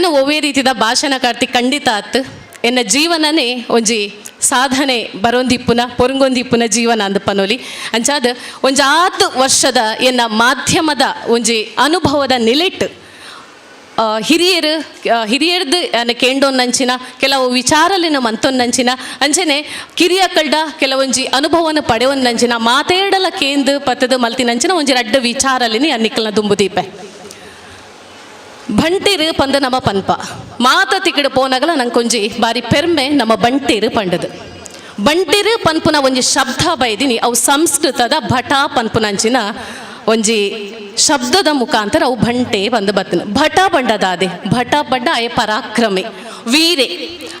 ನಾನು ಒವೇ ರೀತಿದ ಭಾಷಣಕಾರ್ತಿ ಖಂಡಿತ ಆತ್. ಎನ್ನ ಜೀವನನೇ ಒಂಜಿ ಸಾಧನೆ ಬರೊಂದಿಪ್ಪುನ, ಪೊರಂಗೊಂದಿಪ್ಪುನ ಜೀವನ ಅಂದ ಪನೋಲಿ. ಅಂಚಾದ ಒಂಜಿ ಆತ್ ವರ್ಷದ ಎನ್ನ ಮಾಧ್ಯಮದ ಒಂಜಿ ಅನುಭವದ ನಿಲೆಟ್ ಹಿರಿಯರು ಹಿರಿಯರ್ದು ಕೇಂಡೊನ್ನಂಚಿನ, ಕೆಲವು ವಿಚಾರಲಿನ ಮಂತೊನ್ನಂಚಿನ, ಅಂಚನೆ ಕಿರಿಯ ಕಲ್ಡ ಕೆಲವೊಂಜಿ ಅನುಭವನ ಪಡೆಯೊಂದಂಚಿನ ಮಾತೇಡಲ ಕೇಂದ್ರ ಪತ್ತದ ಮಲ್ತಿನಂಚಿನ ಒಂಜಿ ರಡ್ಡ ವಿಚಾರಲಿನಿ ಅನ್ನಿಕ್ಕಲ್ನ ದುಂಬುದೀಪೆ. ಬಂಟಿರು நம்ம பண்பா ಮಾತ ತಿಕ್ಕಡು ಪೋನಾಗಲ ನಂಗೊಂಜಿ ಬಾರಿ ಪೆರ್ಮೆ ನಮ್ಮ ಬಂಟಿರು ಪಂಡದು. ಬಂಟಿರು ಪನ್ಪುನ ಒಂಜಿ ಶಬ್ದ ಬೈದಿನಿ, ಅವು ಸಂಸ್ಕೃತದ ಭಟ ಪನ್ಪುನಂಚಿನ ಒಂಜಿ ಶಬ್ದದ ಮುಖಾಂತರ ಅವು ಬಂಟೆ ಬಂದು ಬತ್ತನ. ಭಟ ಬಂಡದಾದೆ ಭಟ ಬಂಡ ಆಯ ಪರಾಕ್ರಮೆ, ವೀರೆ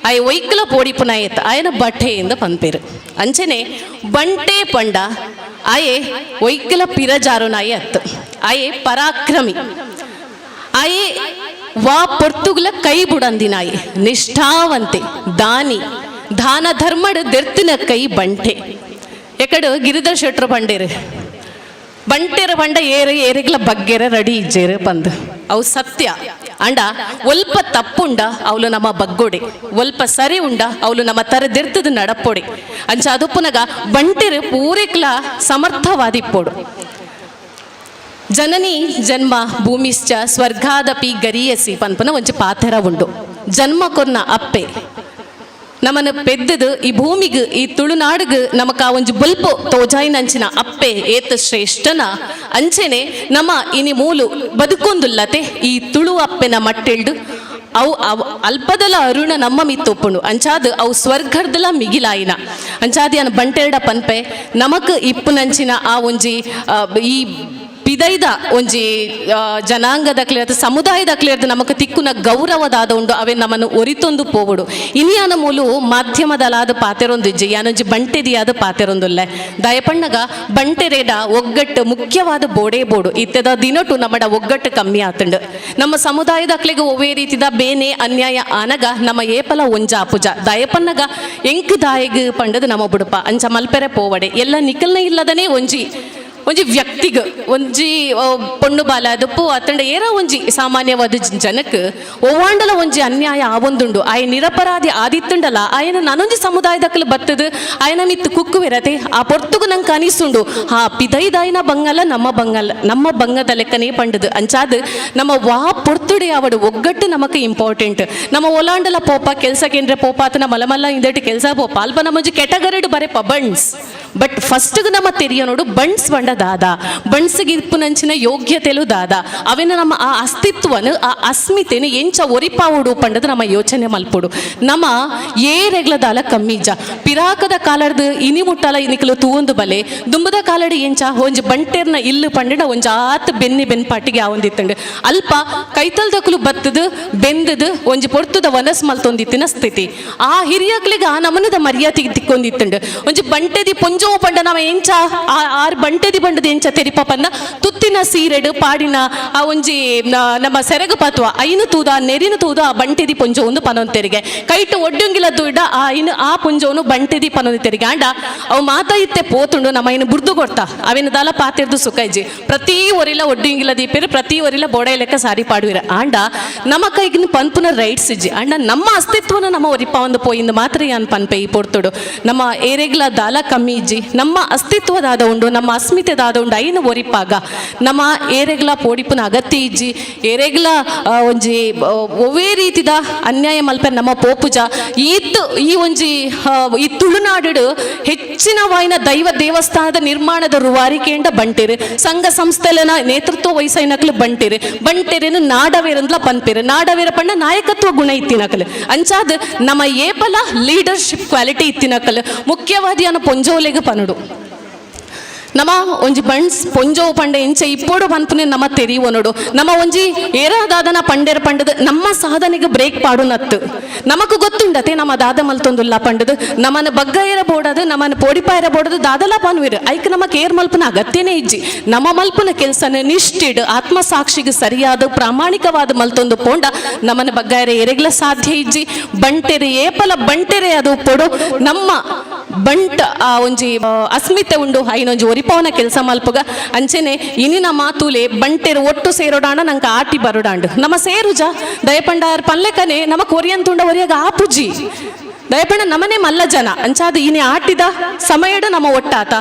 ಆಯ ಒಯ್ಕಲ ಪೋಡಿಪುನ ಏತ ಅಯನ ಬಠೆಯಿಂದ ಪನ್ಪೇರು. ಅಂಚನೆ ಬಂಟೆ ಪಂಡ ಆಯೆ ಒಯ್ಕಲ ಪಿರಜಾರುನಾಯಿ ಅತ್ತು ಆಯೆ ಪರಾಕ್ರಮಿ. ಆಯೆ ವಾ ಪೊರ್ತುಗ್ಲ ಕೈ ಬುಡಂದಿನಾಯಿ ನಿಷ್ಠಾವಂತೆ, ದಾನಿ. ದಾನ ಧರ್ಮಡ್ ದೆರ್ತಿನ ಕೈ ಬಂಟೆ. ಎಕಡು ಗಿರಿಧರ್ ಶೆಟ್ರು ಬಂಡೇರು. ಬಂಟೆರ ಬಂಡ ಏರೆ, ಏರೆಗ್ಲ ಬಗ್ಗೆರ ರಡಿ ಇಜ್ಜೇರೆ ಬಂದು ಅವು ಸತ್ಯ. ಅಂಡ, ಒಲ್ಪ ತಪ್ಪುಂಡ ಅವಳು ನಮ್ಮ ಬಗ್ಗೊಡೆ. ಒಲ್ಪ ಸರಿ ಉಂಡ ಅವಳು ನಮ್ಮ ತರದಿರ್ತದ ನಡಪೊಡೆ. ಅಂಚ ಅದುಪ್ಪುನಗ ಬಂಟೆರು ಪೂರಿಕ್ಲ ಸಮರ್ಥವಾದಿಪ್ಪೋಡು. ಜನನಿ ಜನ್ಮ ಭೂಮಿಶ್ಚ ಸ್ವರ್ಗಾದಪಿ ಗರಿಯಸಿ ಪನ್ಪನ ಒಂಚ ಪಾತೆರ ಉಂಡು. ಜನ್ಮ ಕೊನ್ನ ಅಪ್ಪೆ. ನಮ್ಮನ ಪೆದ್ದದು ಈ ಭೂಮಿಗ್, ಈ ತುಳುನಾಡಿಗೆ ನಮಕ ಒಂಜಿ ಬುಲ್ಪು ತೋಜಾಯಿನಂಚಿನ ಅಪ್ಪೆ, ಏತ ಶ್ರೇಷ್ಠನ. ಅಂಚೆನೆ ನಮ್ಮ ಇನಿ ಮೂಲು ಬದುಕೊಂದುಲ್ಲತೆ ಈ ತುಳು ಅಪ್ಪೆನ ಮಟ್ಟೆಳ್ಡು ಅವು ಅವು ಅಲ್ಪದಲ ಅರುಣ ನಮ್ಮ ಮಿತ್ತೊಪ್ಪುಂಡು ಅಂಚಾದ ಅವು ಸ್ವರ್ಗರ್ದಲ ಮಿಗಿಲಾಯಿನ. ಅಂಚಾದಿ ಅನ್ನ ಬಂಟೆರಡ ಪನ್ಪೆ, ನಮಕ್ ಇಪ್ಪುನಂಚಿನ ಆ ಒಂಜಿ ಈ ಪಿದೈದ ಒಂಜಿ ಜನಾಂಗದ ಜನಾಂಗದಕ್ಲೆ ಅಥವಾ ಸಮುದಾಯದಕ್ಲೆ ಇರ್ದು ನಮಕ್ ತಿಕ್ಕುನ ಗೌರವದಾದ ಉಂಡು, ಅವೆ ನಮ್ಮನ್ನು ಒರಿತೊಂದು ಪೋವುಡು. ಇನಿಯಾನ ಮೂಲು ಮಾಧ್ಯಮದಲಾದ ಪಾತೆರೊಂದಿಜ್ಜಿ, ಯಾನೊಂಜಿ ಬಂಟೆದಿಯಾದ ಪಾತೆರೊಂದುಲ್ಲೆ. ದಯಪಣ್ಣಗ ಬಂಟೆರೇಡ ಒಗ್ಗಟ್ಟು ಮುಖ್ಯವಾದ ಬೋಡೇ ಬೋಡು, ಇತ್ತೆದ ದಿನಟು ನಮ್ಮಡ ಒಗ್ಗಟ್ಟು ಕಮ್ಮಿ ಆತಂಡು. ನಮ್ಮ ಸಮುದಾಯದಕ್ಲೆಗೆ ಒವೇ ರೀತಿದ ಬೇನೆ ಅನ್ಯಾಯ ಆನಗ ನಮ್ಮ ಏಪಲ ಒಂಜ ಅಪುಜ ದಯಪನ್ನಗ ಎಂಕ್ ದಾಯಗ್ ಪಂಡದು ನಮ್ಮ ಬುಡುಪ, ಅಂಚ ಮಲ್ಪೆರೆ ಪೋವಡೆ. ಎಲ್ಲ ನಿಕಲ್ನ ಇಲ್ಲದನೇ ಒಂಜಿ ಒಂಜಿ ವ್ಯಕ್ತಿಗ, ಒಂಜಿ ಪೊಣ್ಣು ಬಾಲ ಅದಪ್ಪು ಅತ್ತಂಡ ಏರ ಒಂಜಿ ಸಾಮಾನ್ಯವಾದ ಜನಕ್ಕೆ ಜನಕ್ ಒವ್ವಾಂಡಲ ಒಂಜಿ ಅನ್ಯಾಯ ಆವೊಂದುಂಡು. ಆಯ ನಿರಪರಾಧಿ ಆದಿತ್ತುಂಡಲ, ಆಯನ ನನೊಂಜಿ ಸಮುದಾಯದಕ್ಕಲು ಬತ್ತದು, ಆಯನ ಮಿತ್ತು ಕುಕ್ಕುವಿರತೆ ಆ ಪೊರ್ತುಗು ನಂಗೆ ಅನಿಸುಂಡು ಹಾ ಪಿದೈದಾಯಿನ ಬಂಗಲ, ನಮ್ಮ ಬಂಗಲ, ನಮ್ಮ ಬಂಗದ ಲೆಕ್ಕನೇ ಪಂಡದು. ಅಂಚಾದ ನಮ್ಮ ವಾ ಪೊರ್ತುಡೆ ಅವಡು ಒಗ್ಗಟ್ಟು ನಮಕ್ ಇಂಪಾರ್ಟೆಂಟ್. ನಮ್ಮ ಒಲಾಂಡಲ ಪೋಪ, ಕೆಲಸ ಕೇಂದ್ರ ಪೋಪ ಆತನ ಮಲಮಲ್ಲ ಇಂದಟ್ಟು ಕೆಲಸ ಪೋಪ. ಅಲ್ಪ ನಮ್ಮಂಜಿ ಕೆಟಗರಡು ಬರೆ ಬಣ್ಸ್ ಬಟ್ ಫಸ್ಟ್ ನಮ್ಮ ತೆರಿಯ ನೋಡು, ಬಣ್ಸ್ ಬಂಡ ದಾದ. ಬಣ್ಸ್ಗೆ ಇಪ್ಪುನಂಚಿನ ಯೋಗ್ಯತೆಲು ದಾದ. ಅವೆನ ನಮ್ಮ ಆ ಅಸ್ತಿತ್ವನು, ಆ ಅಸ್ಮಿತೆನು ಎಂಚ ಒರಿಪಾವುಡು ಪಂಡದ ನಮ್ಮ ಯೋಚನೆ ಮಲ್ಪುಡು. ನಮ್ಮ ಏರೆಗ್ಲ ದಾಲ ಕಮ್ಮೀಜ. ಪಿರಾಕದ ಕಾಲಡ್ದು ಇನಿ ಮುಟ್ಟಲ ಇನಿಕಲು ತೂವೊಂದು ಬಲೆ. ದುಂಬದ ಕಾಲಡಿ ಎಂಚ ಒಂಜಿ ಬಂಟೆರ್ನ ಇಲ್ಲು ಪಂಡಿಡ ಒಂಜಿ ಆತ್ ಬೆನ್ನಿ ಬೆನ್ ಪಾಟಿಗೆ ಆವೊಂದಿತ್ತಂಡು. ಅಲ್ಪ ಕೈತಲ್ದಕ್ಲು ಬತ್ತದು, ಬೆಂದದು, ಒಂಜಿ ಪೊರ್ತುದ ವನಸ್ ಮಲ್ತೊಂದಿತ್ತಿನ ಸ್ಥಿತಿ. ಆ ಹಿರಿಯಕ್ಲಿಗ ನಮನದ ಮರ್ಯಾದೆ ತಿಕ್ಕೊಂದಿತ್ತಂಡು. ಒಂಜಿ ಬಂಟೆದಿ ಪೊಂಜೋ ಪಂಡ ನಾವು ಎಂಚ ಆರ್ ಬಂಟೆದಿ ಬಂಡದ ಎಂಚ ತೆರಿಪ ಪಂದ ತುತ್ತಿನ ಸೀರೆಡು ಪಾಡಿನ ಆ ಒಂಜಿ ನಮ್ಮ ಸೆರಗು ಪಾತ್ವ, ಐನು ತೂದ, ನೆರಿನ ತೂದ, ಆ ಬಂಟೆದಿ ಪೊಂಜೋ ಒಂದು ಪನೊಂತೆರಿಗೆ ಕೈಟು ಒಡ್ಡುಂಗಿಲ ತೂಡ ಆ ಇನ್ನು ಆ ಪುಂಜೋನು ಬಂಟೆದಿ ಪನೊಂತೆರಿಗೆ ಆಂಡ ಅವು ಮಾತ ಇತ್ತೆ ಪೋತುಂಡು, ನಮ್ಮ ಇನ್ನು ಬುರ್ದು ಕೊಡ್ತಾ ಅವಿನ ದಾಲ ಪಾತಿರ್ದು ಸುಖ ಇಜ್ಜಿ. ಪ್ರತಿ ಒರಿಲ ಒಡ್ಡುಂಗಿಲ ದೀಪಿರು, ಪ್ರತಿ ಒರಿಲ ಬೋಡೆ ಲೆಕ್ಕ ಸಾರಿ ಪಾಡುವಿರ. ಆಂಡ ನಮ್ಮ ಕೈಗಿನ ಪನ್ಪುನ ರೈಟ್ಸ್ ಇಜ್ಜಿ. ಅಂಡ ನಮ್ಮ ಅಸ್ತಿತ್ವನ ನಮ್ಮ ಒರಿಪ ಒಂದು ಪೋಯಿಂದ ಮಾತ್ರ ಯಾನ್ ಪನ್ಪೆ ಈ ಪೊಡ್ತುಡು ನಮ್ಮ ಏರೆಗ್ಲ ದಾಲ ಕಮ್ಮಿ ಇಜ್ಜಿ ನಮ್ಮ ಅಸ್ತಿತ್ವದಾದ ಉಂಡು, ನಮ್ಮ ಅಸ್ಮಿತೆದಾದ ಉಂಡು ಐನು ಒರಿಪಾಗ. ನಮ್ಮ ಏರೆಗ್ಲ ಪೋಡಿಪುನ ಅಗತ್ಯ ಇಜ್ಜಿ ಏರೆಗ್ಲ ಒಂಜಿ ಒವೇ ರೀತಿದ ಅನ್ಯಾಯ ಮಲ್ಪ ನಮ್ಮ ಪೋಪುಜ, ಈತ್, ಈ ಒಂಜಿ ಈ ತುಳುನಾಡು ಹೆಚ್ಚಿನ ವಾಯಿನ ದೈವ ದೇವಸ್ಥಾನದ ನಿರ್ಮಾಣದ ರುವಾರಿಕೆಯಿಂದ ಬಂಟೇರು. ಸಂಘ ಸಂಸ್ಥೆಲನ ನೇತೃತ್ವ ವಹಿಸೈನಕ್ಲು ಬಂಟೇರು. ಬಂಟೇರೇನು ನಾಡವೇರಂದ್ಲ ಪನ್ಪೇರು. ನಾಡವೇರ ಪಣ್ಣ ನಾಯಕತ್ವ ಗುಣ ಇತ್ತಿನಕಲು. ಅಂಚಾದ್ ನಮ್ಮ ಏಪಲ ಲೀಡರ್ಶಿಪ್ ಕ್ವಾಲಿಟಿ ಇತ್ತಿನಕಲು. ಮುಖ್ಯವಾದಿ ಅನ್ನ ಪೊಂಜೋಲೆಗೆ ಪನುಡು ನಮ್ಮ ಒಂಜಿ ಬಣ್ಸ್ ಪೊಂಜೋ ಪಂಡೆ ಇಂಚೆ ಇಪ್ಪೋಡು ಬಂತುನೆ ನಮ್ಮ ತೆರಿವೊನಡು ನಮ್ಮ ಒಂಜಿ ಏರಾದಾದನ ಪಂಡೆರ ಪಂಡದ ನಮ್ಮ ಸಾಧನೆಗೆ ಬ್ರೇಕ್ ಪಾಡು ನತ್ತು ನಮಕು ಗೊತ್ತುಂಡತೆ ನಮ್ಮ ದಾದ ಮಲ್ತೊಂದುಲ್ಲ ಪಂಡದು. ನಮ್ಮನ ಬಗ್ಗ ಏರ ಬೋಡದು ನಮ್ಮನ ಪೋಡಿಪ ಏರ ಬೋಡದು, ದಾದಲ ಪನ್ವಿರು. ಐಕ್ ನಮ್ಮ ಕೇರ್ ಮಲ್ಪನ ಅಗತ್ಯನೇ ಇಜ್ಜಿ. ನಮ್ಮ ಮಲ್ಪನ ಕೆಲ್ಸನ ನಿಷ್ಠಿಡ್, ಆತ್ಮಸಾಕ್ಷಿಗೆ ಸರಿಯಾದ, ಪ್ರಾಮಾಣಿಕವಾದ ಮಲ್ತೊಂದು ಪೋಂಡ ನಮ್ಮನ ಬಗ್ಗ ಏರೆಗ್ಲ ಎರೆಗ್ಲ ಸಾಧ್ಯ ಇಜ್ಜಿ. ಬಂಟೆರೆ ಏಪಲ ಬಂಟೆರೆ ಅದು ಪೊಡು. ನಮ್ಮ ಬಂಟ, ಆ, ಒಂಜಿ ಅಸ್ಮಿತೆ ಉಂಡು. ಐನೊಂಜಿ ಒರಿಪವನ ಕೆಲಸ ಮಲ್ಪುಗ. ಅಂಚೆನೆ, ಇನಿನ ಮಾತುಲೆ ಬಂಟೆರ್ ಒಟ್ಟು ಸೇರೋಡಾಂಡ ನಂಗೆ ಆಟಿ ಬರೋಡಾಂಡು. ನಮ್ಮ ಸೇರುಜ. ದಯಪಂಡಾರ್ ಪಲ್ಲೆಕನೆ ನಮಕ್ ತುಂಡ ಒರಿಯಾಗ ಆಪುಜಿ. ದಯಪಂಡ ನಮನೆ ಮಲ್ಲ ಜನ ಅಂಚಾದ ಇನಿ ಆಟಿದ ಸಮಯಡ ನಮ್ಮ ಒಟ್ಟಾತ.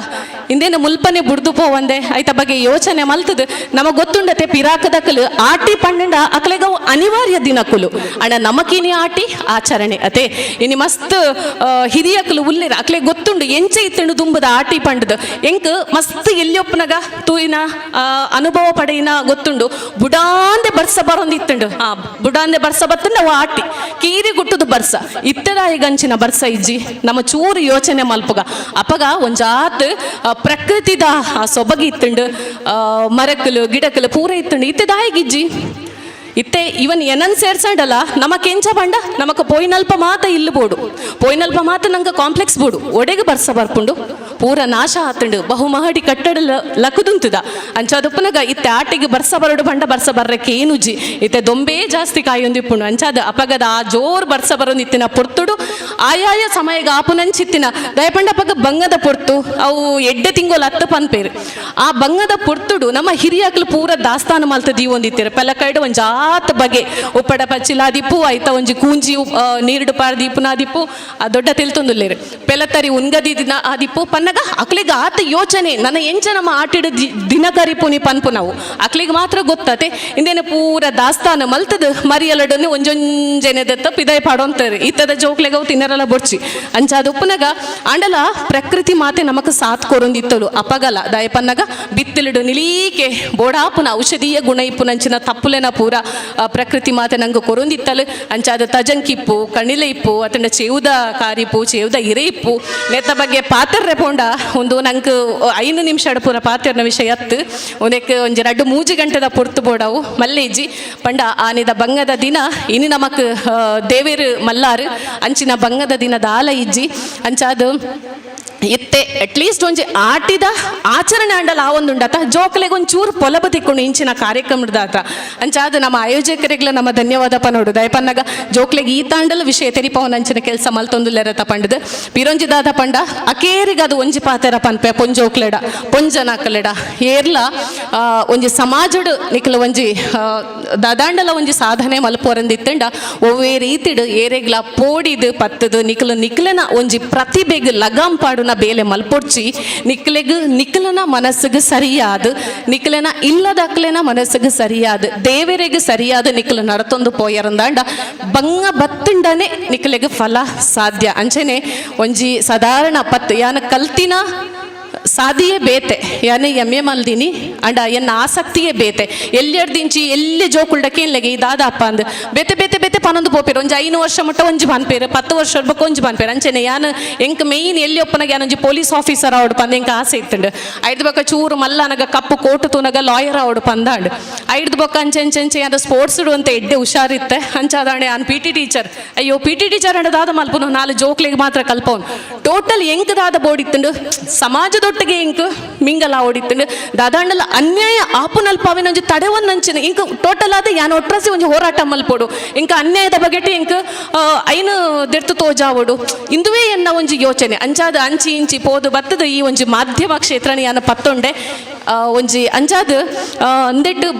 ಇಂದೇನು ಮುಲ್ಪನೆ ಬುಡ್ದು ಪೋವಂದೆ ಐತ ಬಗ್ಗೆ ಯೋಚನೆ ಮಲ್ತದು. ನಮಗೆ ಗೊತ್ತುಂಡತೆ ಪಿರಾಕದಕಲು ಆಟಿ ಪಂಡ ಅಕಲೆಗ ಅನಿವಾರ್ಯ ದಿನಕುಲು ಅಣ್ಣ, ನಮಕಿನಿ ಆಟಿ, ಆಚರಣೆ ಅತೆ. ಇನಿ ಮಸ್ತ್ ಹಿರಿಯ ಹಿರಿಯಕಲು ಉಲ್ಲೆರ. ಅಕಲೆ ಗೊತ್ತುಂಡು ಎಂಚೆ ಇತ್ತಂಡು ತುಂಬದ ಆಟಿ ಪಂಡದು. ಎಂಕ್ ಮಸ್ತ್ ಎಲ್ಲಿಯೊಪ್ಪನಗ ತೂಯಿನ ಅನುಭವ ಪಡೆಯಿನ ಗೊತ್ತುಂಡು. ಬುಡಾಂದೆ ಬರ್ಸ ಬರೊಂದಿತ್ತುಂಡು ಆ, ಬುಡಾಂದೆ ಬರ್ಸ ಬತ್ತಂಡ ಅವು ಆಟಿ. ಕೀರಿ ಗುಟ್ಟುದು ಬರ್ಸ. ಇತ್ತದ ಗಂಚಿನ ಬರ್ಸ ಇಜ್ಜಿ. ನಮ್ಮ ಚೂರು ಯೋಚನೆ ಮಲ್ಪಗ. ಅಪಗ ಒಂಜಾತ್ ಪ್ರಕೃತಿದ ಆ ಸೊಬಗಿ ಇತ್ತುಂಡು ಆ, ಗಿಡಕ್ಕಲು ಪೂರ ಇತ್ತುಂಡು. ಇತ್ತದಾಯಿಗಿಜ್ಜಿ ಇತ್ತೆ ಇವನ್ ಏನನ್ ಸೇರ್ಸಂಡಲ್ಲ ನಮ ಕೆಂಚ ಬಂಡ ನಮಕ ಪೋಯಿನಲ್ಪ ಮಾತ ಇಲ್ಲ ಬೋಡು. ಪೋಯಿನಲ್ಪ ಮಾತ ನಂಗೆ ಕಾಂಪ್ಲೆಕ್ಸ್ ಬೋಡು. ಒಡೆಗೆ ಬರ್ಸ ಬರ್ಪುಂಡು. ಪೂರ ನಾಶ ಆತುಂಡು. ಬಹುಮಹಡಿ ಕಟ್ಟಡ ಲಕುದುಂತುದ. ಅಂಚಾದಪ್ಪನಗ ಇತ್ತೆ ಆಟಿಗೆ ಬರ್ಸ ಬರಡು, ಬಂಡ ಬರ್ಸ ಬರ್ರಕ್ಕೆ ಏನುಜಿ ಇತ್ತೆ ದೊಂಬೇ ಜಾಸ್ತಿ ಕಾಯೊಂದಿಪ್ಪುಂಡು ಅಂಚಾದ ಅಪಗದ ಆ ಜೋರ್ ಬರ್ಸ ಬರೋಂದಿತ್ತಿನ ಪೊರ್ತುಡು. ಆಯಾಯ ಸಮಯಗ ಆಪುನಂಚಿತ್ತಿನ ದಯಪಂಡ ಅಪಗ ಬಂಗದ ಪೊರ್ತು. ಅವು ಎಡ್ಡೆ ತಿಂಗೋಲ್ ಹತ್ತು ಪನ್ಪೇರು. ಆ ಬಂಗದ ಪೊರ್ತುಡು ನಮ್ಮ ಹಿರಿಯಕ್ಲು ಪೂರ ದಾಸ್ತಾನು ಮಲ್ತ ದೀವೊಂದಿತ್ತೀರ. ಪೆಲಕೈಡು ಒಂಜಿ ಆತ್ ಬಗೆ. ಉಪ್ಪಡ ಪಚ್ಚಿಲಾದಿಪ್ಪು ಆಯ್ತ ಒಂಜಿ ಕೂಂಜಿ, ಉಪ್- ಪಾರ ದೀಪುನ ದೀಪುನಾದಿಪ್ಪು ಆ ದೊಡ್ಡ ತಿಳ್ತೊಂದುಲ್ಲೇರು ಪೆಲತರಿ ಉನ್ಗದಿ ದಿನ ಆದಿಪ್ಪು ಪನ್ನಗ ಅಕ್ಲಿಗೆ ಆತ ಯೋಚನೆ. ನನ್ನ ಎಂಚ ನಮ್ಮ ಆಟಿಡ ದಿ- ದಿನ ಕರಿಪುನಿ ಪನ್ಪು ನಾವು. ಅಕ್ಲಿಗೆ ಮಾತ್ರ ಗೊತ್ತತೆ. ಇಂದೇನು ಪೂರ ದಾಸ್ತಾನ ಮಲ್ತದ ಮರಿಯಲಡನ್ನು ಒಂಜೊಂಜನೆ ದತ್ತ ಪಿದಾಯ್ ಪಾಡೋಂತಾರೆ ಇತ್ತದ ಜೋಕ್ಲೆಗವು ತಿನ್ನರಲ್ಲ ಬೊಡ್ಚಿ. ಅಂಚಾದ ಉಪ್ಪುನಗ ಅಂಡಲ ಪ್ರಕೃತಿ ಮಾತೆ ನಮಕ್ ಸಾತ್ ಕೊರೊಂದಿತ್ತಲು. ಅಪಗಲ. ದಯಪನ್ನಗ ಬಿತ್ತಿಲಿಡು ನಿಲೀಕೆ ಬೋಡಾಪುನ ಔಷಧೀಯ ಗುಣ ಇಪ್ಪುನಂಚಿನ ತಪ್ಪುಲೆನ ಪೂರ ಪ್ರಕೃತಿ ಮಾತೆ ನಂಗೆ ಕೊರೊಂದಿತ್ತಲು. ಅಂಚಾದ ತಜಂಕಿಪ್ಪು ಕಣಿಲೆ ಇಪ್ಪು, ಅತಂಡ ಚೇವುದ ಕಾರಿಪ್ಪು, ಚೇವುದ ಇರೆ ಇಪ್ಪು. ನೆತ್ತ ಬಗ್ಗೆ ಪಾತ್ರ ಒಂದು ನಂಗೆ ಐದು ನಿಮಿಷ ಪೂರ ಪಾತ್ರನ ವಿಷಯ ಅತ್ತು ಒಂದಕ್ಕೆ ಒಂಜಿ ರಡ್ಡು ಮೂಜಿ ಗಂಟೆದ ಪೊರ್ತು ಬೋಡವು. ಮಲ್ಲೇಜಿ ಪಂಡ ಆನಿದ ಬಂಗದ ದಿನ, ಇನಿ ನಮಕ್ ದೇವೇರು ಮಲ್ಲಾರು, ಅಂಚಿನ ಬಂಗದ ದಿನದ ಆಲ ಇಜ್ಜಿ ಅಂಚಾದು ಇತ್ತೆ ಅಟ್ಲೀಸ್ಟ್ ಒಂಜಿ ಆಟಿದ ಆಚರಣೆ ಅಂಡಲ ಆ ಒಂದುಂಡತ. ಜೋಕ್ಲೆಗೆ ಒಂಚೂರು ಪೊಲಬ ತಿಕ್ಕೊಂಡು ಇಂಚಿನ ಕಾರ್ಯಕ್ರಮದಾತ ಅಂಚಾದ ನಮ್ಮ ಆಯೋಜಕರಿಗೆಲ್ಲ ನಮ್ಮ ಧನ್ಯವಾದ ಪನೋಡು ದಯಪನ್ನಾಗ ಜೋಕ್ಲೆಗೆ ಈ ತಾಂಡಲ ವಿಷಯ ತೆರಿಪವನ ಅಂಚಿನ ಕೆಲಸ ಮಲ್ತೊಂದುಲ್ಲೆರತ ಪಂಡದು. ಪಿರೊಂಜಿ ದಾದ ಪಂಡ, ಅಕೇರಿಗೆ ಅದು ಒಂಜಿ ಪಾತೆರ ಪನ್ಪೆ ಪೊಂಜೋಕ್ಲೆಡ ಪೊಂಜನಾಕಲೆಡ ಏರ್ಲ ಒಂಜಿ ಸಮಾಜಡು ನಿಕ್ಲ ಒಂಜಿ ದದಾಂಡಲ ಒಂಜಿ ಸಾಧನೆ ಮಲ್ಪೋರಂದಿತ್ತಂಡ ಒವ್ವೇ ರೀತಿಡು ಏರೆಗ್ಲ ಪೋಡಿದು, ಪತ್ತದು, ನಿಕ್ಲ ನಿಖಲನ ಒಂಜಿ ಪ್ರತಿಭೆಗೆ ಲಗಾಂ ಪಾಡುನ ಬೇಲೆ ಮಲ್ಪೊಡ್ಚಿ, ನಿಕ್ಲೆಗ್, ನಿಕ್ಲನ ಮನಸ್ಸಿಗೆ ಸರಿಯಾದ, ನಿಕ್ಲೆನ ಇಲ್ಲದಕ್ಲೆನ ಮನಸ್ಸಿಗೆ ಸರಿಯಾದ, ದೇವರಿಗೆ ಸರಿಯಾದ ನಿಕ್ಲ ನಡತೊಂದು ಪೋಯರಂದಾಂಡ ಬಂಗ ಬತ್ತಿಂಡನೆ ನಿಕ್ಲೆಗ್ ಫಲ ಸಾಧ್ಯ. ಅಂಚೆನೆ ಒಂಜಿ ಸಾಧಾರಣ ಪತ್, ಯಾನ ಕಲ್ತಿನ ಸಾದಿಯೇ ಬೇತೆ. ಯಾನೆ ಎಮ್ಮೆ ಮಲ್ದಿನಿ, ಅಂಡ ಎನ್ನ ಆಸಕ್ತಿಯೇ ಬೇತೆ. ಎಲ್ಲಿಯರ್ದಿಂಚಿ ಎಲ್ಲಿ ಜೋಕುಲ್ಡಕ್ಕೆ ಇಲ್ಲಗೆ ಇದಾದಪ್ಪ ಅಂದ್. ಬೇತೆ ಬೇತೆ ಬೇತೆ ಪನೊಂದು ಪೋಪೇರು. ಒಂಜಿ ಐನು ವರ್ಷ ಮುಟ್ಟ ಒಂಜಿ ಬನ್ಪೇರು ಪತ್ತು ವರ್ಷ ಬಕ್ಕ ಒಂಜಿ ಬನ್ಪೇರು ಅಂಚೆನೆ ಯಾನ್ ಎಂಕ್ ಮೇಯ್ನ್ ಎಲ್ಲಿ ಒಪ್ಪನಾಗ ಯಾನೊಂಜಿ ಪೊಲೀಸ್ ಆಫೀಸರ್ ಅವಡು ಪಂದ್ ಎಂಕ ಆಸೆ ಇತ್ತುಂಡು. ಐದು ಬಕ್ಕ ಚೂರು ಮಲ್ಲನಗ, ಕಪ್ಪು ಕೋಟು ತೂನಗ ಲಾಯರ್ ಅವಡು ಪಂದಾಂಡ್ ಐದು ಬೊಕ್ಕ ಅಂಚೆ ಅಂಚೆ ಅಂಚೆ ಯಾನ ಸ್ಪೋರ್ಟ್ಸ್ ಅಂತ ಎಡ್ಡೆ ಹುಷಾರಿತ್ತೆ. ಅಂಚಾದಾಣೆ ಆನ್ ಪಿ ಟಿ ಟೀಚರ್. ಅಯ್ಯೋ, ಪಿ ಟಿ ಟೀಚರ್ ಅಂಡದಾದ ಮಲ್ಪುನು ನಾಲ್ ಜೋಕ್ಲಿಗೆ ಮಾತ್ರ ಕಲ್ಪವನು. ಟೋಟಲ್ ಎಂಕದಾದ ಬೋರ್ಡ್ ಇತ್ತಂಡು. ಸಮಾಜದೊಟ್ಟಿಗೆ ಇಂಕ್ ಮಿಂಗಲ ಓಡಿತ್ತಂಡು. ದಾದಾಂಡಲ ಅನ್ಯಾಯ ಆಪುನಲ್ಪ ಅವಿನೊಂಜಿ ತಡೆವನ್ನಂಚಿನ ಇಂಕ್ ಟೋಟಲ್ ಆದ ಯಾನ ಒಟ್ರಸಿ ಒಂಜಿ ಹೋರಾಟ ಮಲ್ಪೋಡು. ಇಂಕ ಅನ್ಯಾಯದ ಬಗ್ಗೆ ಇಂಕ್ ಐನು ದೆರ್ತು ತೋಜಾವೋಡು ಇಂದುವೇ ಎನ್ನ ಒಂಜಿ ಯೋಚನೆ. ಅಂಚಾದ ಅಂಚಿ ಇಂಚಿ ಪೋದು ಬತ್ತದ ಈ ಒಂಜಿ ಮಾಧ್ಯಮ ಕ್ಷೇತ್ರನ ಯಾನ ಪತ್ತೊಂಡೆ. ಒಂಜಿ ಅಂಜಾದ್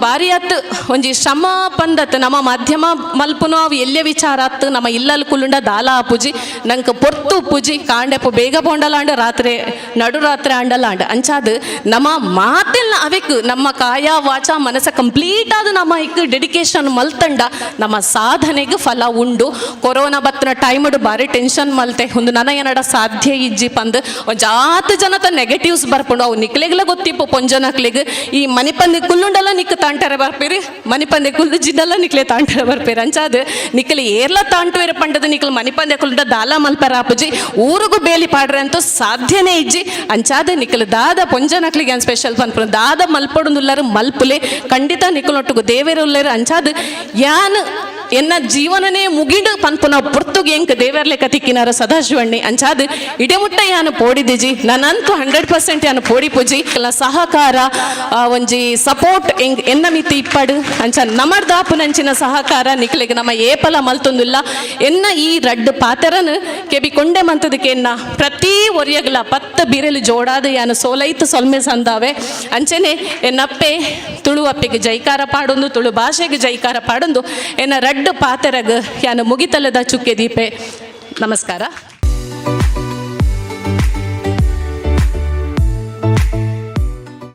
ಬಾರಿ ಆತ್ ಒಂಜಿ ಶ್ರಮ ಪಂದತ್, ನಮ್ಮ ಮಾಧ್ಯಮ ಮಲ್ಪುನು ಅವು ಎಲ್ಲೆ ವಿಚಾರ ಆತ್ ನಮ್ಮ ಇಲ್ಲಲ್ ಕುಲ್ಲುಂಡ ದಾಲ ಪೂಜಿ, ನಂಗೆ ಪೊರ್ತು ಪೂಜಿ, ಕಾಂಡೆಪ್ಪ ಬೇಗ ಬೋಂಡಲಾಂಡ, ರಾತ್ರಿ, ನಡು ರಾತ್ರಿ ಆಂಡಲಾಂಡ. ಅಂಚಾದ್ ನಮ್ಮ ಮಾತೆಲ್ಲ ಅವೆಕ್, ನಮ್ಮ ಕಾಯ, ವಾಚ ಮನಸ್ಸ ಕಂಪ್ಲೀಟ್ ಆದ ನಮ್ಮ ಇಕ್ ಡೆಡಿಕೇಶನ್ ಮಲ್ತಂಡ, ನಮ್ಮ ಸಾಧನೆಗೆ ಫಲ ಉಂಡು. ಕೊರೋನಾ ಬತ್ತನ ಟೈಮ್ ಬಾರಿ ಟೆನ್ಷನ್ ಮಲ್ತೆ ಒಂದು ನನ ಏನಡ ಸಾಧ್ಯ ಇಜ್ಜಿ ಪಂದ್. ಜಾತ ಜನತ ನೆಗೆಟಿವ್ಸ್ ಬರ್ಪುಂಡು, ಅವು ನಿಕ್ಲೆಗ್ಲ ಗೊತ್ತಿಪ್ಪು ಪೊಂಜನಕ್ಲೆಗ್ ಈ ಮನಿಪಂದೆ ಕುಲ್ಲುಂಡಲ್ಲ ನಿಕ್ ತಾಂಟರೆ ಬರ್ಪೇರಿ ಮನಿಪಂದೆ ಕುಲ್ಲು ಜಿನ್ನಲ್ಲ ನಿಕ್ಲೆ ತಾಂಟರೆ ಬರ್ಪೇರಿ. ಅಂಚಾದ್ ನಿಕ್ಲೆ ಏರ್ಲ ತಾಂಟುವೆರ ಪಂಡದ ನಿಕ್ಲು ಮನಿಪಂದೆ ಕುಲ್ದ ದಾಲ ಮಲ್ಪರ ಆಪುಜಿ, ಊರಿಗೂ ಬೇಲಿ ಪಾಡ್ರೆ ಅಂತೂ ಸಾಧ್ಯನೇ ಇಜ್ಜಿ. ಅಂಚಾದ ನಿಕ್ಲು ದಾದ ಪೊಂಜನಕ್ಲಿಗೆ ಅನ್ ಸ್ಪೆಷಲ್ ಪನ್ಪುನ ದಾದ ಮಲ್ಪಡುಂದುಲ್ಲರು ಮಲ್ಪುಲೆ, ಖಂಡಿತ ನಿಕ್ಲೊಟ್ಟಿಗೂ ದೇವೇರು ಉಲ್ಲೇರು ಅಂಚಾದ್ ಯಾನ್ ಎನ್ನ ಜೀವನನೇ ಮುಗಿಡು ಪನ್ಪುನ ಪುರ್ತುಗೆ ಎಂಕ್ ದೇವರ್ಲೆ ಕತಿಕ್ಕಿನಾರ ಸದಾಶಿವಣ್ಣಿ ಅಂಚಾದ ಇಡೆಮುಟ್ಟ ಯಾನು ಪೋಡಿದಿಜಿ ನಾನಂತೂ ಹಂಡ್ರೆಡ್ ಪರ್ಸೆಂಟ್ ಯಾನು ಪೋಡಿ ಪೂಜಿ. ಎಲ್ಲ ಸಹಕಾರ ಒಂಜಿ ಸಪೋರ್ಟ್ ಎಂಗ್ ಎನ್ನ ಮಿತಿ ಇಪ್ಪಡು. ಅಂಚ ನಮರ್ದಾಪುನಂಚಿನ ಸಹಕಾರ ನಿಕ್ಲೆಗ್ ನಮ್ಮ ಏಪಲ ಮಲ್ತೊಂದುಲ್ಲ. ಎನ್ನ ಈ ರಡ್ಡ್ ಪಾತೆರನ್ ಕೆಬಿ ಕೊಂಡೆ ಮಂತದಕ್ಕೆ ಎನ್ನ ಪ್ರತಿ ಒರಿಯಗಲ ಪತ್ತ ಬಿರಲು ಜೋಡಾದ ಯಾನು ಸೋಲೈತು ಸೊಲ್ಮೆ ಸಂದಾವೆ. ಅಂಚೆನೆ ಎನ್ನಪ್ಪೆ ತುಳು ಅಪ್ಪೆಗೆ ಜೈಕಾರ ಪಾಡೊಂದು, ತುಳು ಭಾಷೆಗೆ ಜೈಕಾರ ಪಾಡೊಂದು. ಎನ್ನ ರಡ್ಡು ಪಾತೆರಗ ಯಾನ ಮುಗಿತಲದ ಚುಕ್ಕೆ ದೀಪೆ. ನಮಸ್ಕಾರ.